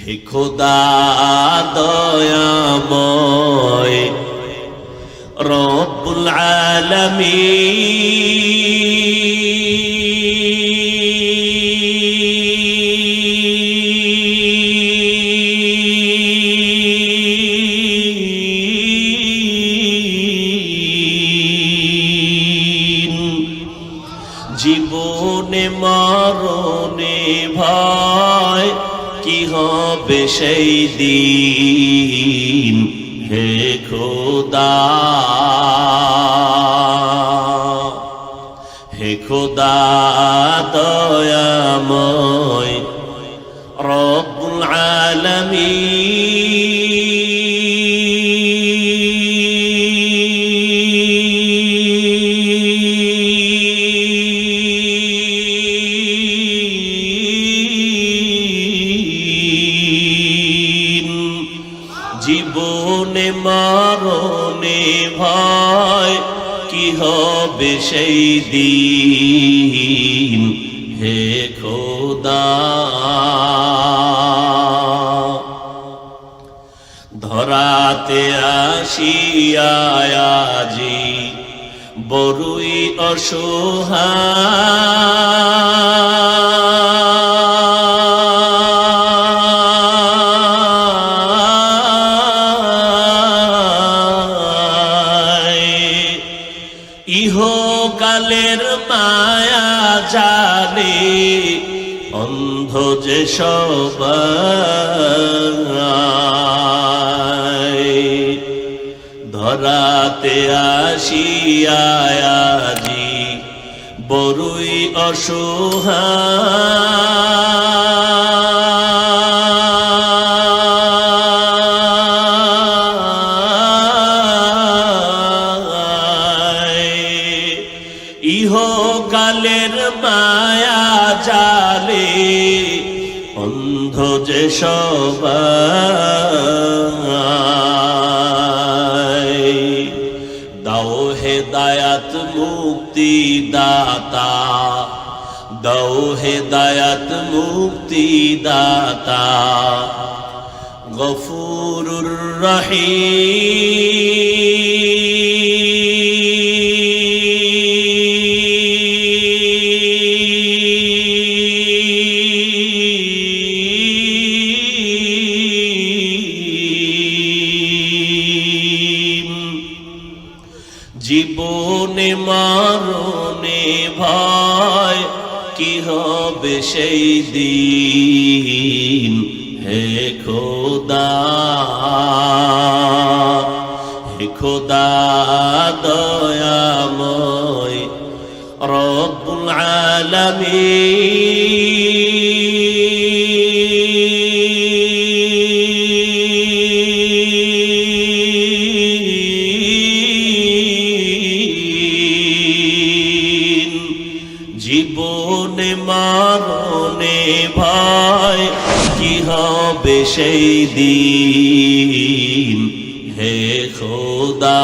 হে খোদা দয়াময় রব্বুল জীবনে মরণে ভয় কি হবে সেই দিন? হে খোদা। হে খোদা দয়াময়। রব্বুল আলামিন। জীবনে মরণে ভয় কি হবে সেই দিন? হে খোদা। ধরাতে আসিয়াজি বড়ুই অসহায়। ইহকালের মায়া জানে অন্ধ যে ধরাতে আসিয়াজি বড়ুই অসহায়। ইহকালের মায়া জালে, অন্ধ যে সবাই। দাও হে দায়াত মুক্তি দাতা দাও হে দায়াত মুক্তি দাতা গফুরুর রহিম। জীবনে মরণে ভয় কি হবে সেই দিন? হে খোদা হে খোদা দয়াময় রব্বুল আলামিন। জীবনে মারনে ভাই কি হবে সেই দিন? হে খোদা।